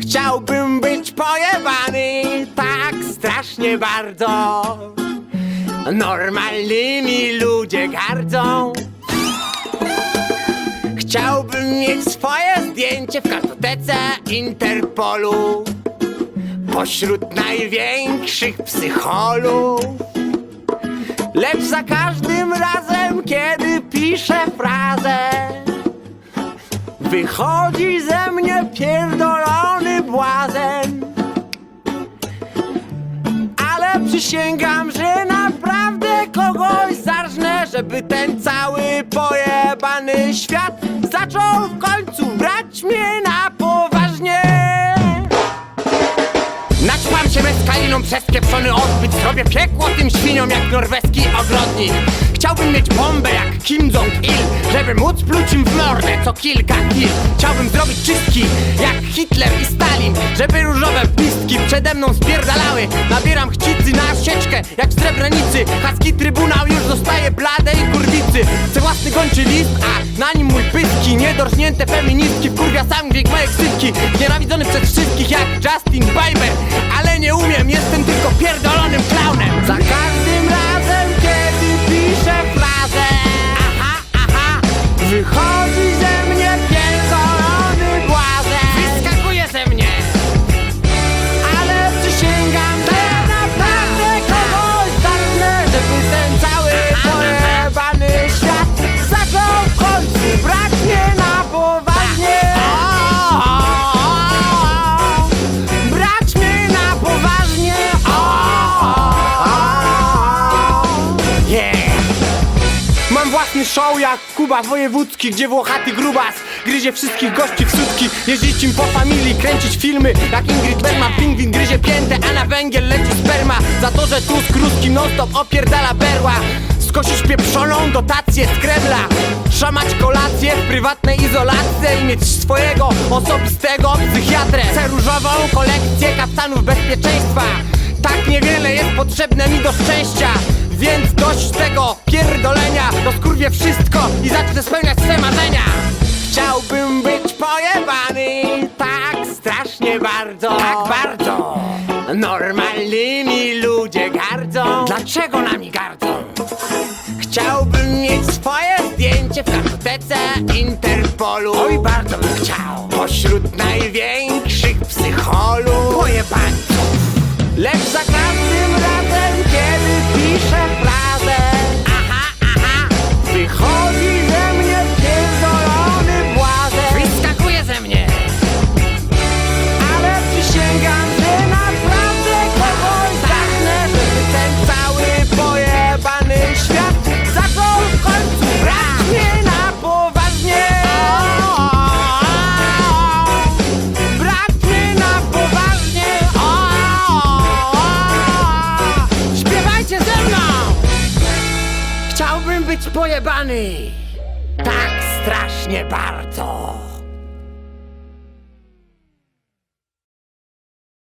Chciałbym być pojebany tak strasznie bardzo. Normalnymi ludzie gardzą. Chciałbym mieć swoje zdjęcie w kartotece Interpolu. Pośród największych psycholów. Lecz za każdym razem, kiedy piszę frazę, wychodzi ze mnie pierdolony przysięgam, że naprawdę kogoś zarżnę, żeby ten cały pojebany świat zaczął w końcu brać mnie na poważnie. Naćpam się meskaliną przez pieprzony odbyt Zrobię piekło tym świniom jak norweski ogrodnik. Chciałbym mieć bombę jak Kim Jong-il Żeby móc pluć im w mordę co kilka chwil. Chciałbym zrobić czystki jak Hitler i Stalin Żeby różowe pistki przede mną spierdalały. Nabieram jak w Srebrenicy. Haski Trybunał już zostaje blade i kurwicy. Chcę własny gończy list, a na nim mój pyski. Niedorżnięte feministki wkurwia sam dźwięk mojej ksywki. Nienawidzony przez wszystkich jak Justin Bieber. Ale własny show jak Kuba Wojewódzki Gdzie włochaty grubas gryzie wszystkich gości w sutki. Jeździć im po familii, kręcić filmy Jak Ingrid Bergman, pingwin gryzie piętę A na węgiel leci sperma. Za to, że Tusk ruski non stop opierdala berła. Skosić pieprzoną dotację z Kremla Szamać kolację w prywatnej izolacji I mieć swojego osobistego psychiatrę. Chcę różową kolekcję kaptanów bezpieczeństwa. Tak niewiele jest potrzebne mi do szczęścia więc dość tego pierdolenia. Rozkurwię wszystko i zacznę spełniać swe marzenia. Chciałbym być pojebany tak strasznie bardzo. Tak bardzo. Normalnymi ludzie gardzą. Dlaczego nami gardzą? Chciałbym mieć swoje zdjęcie w kartotece Interpolu. Oj, bardzo bym chciał. Pośród największych być pojebany. Tak strasznie bardzo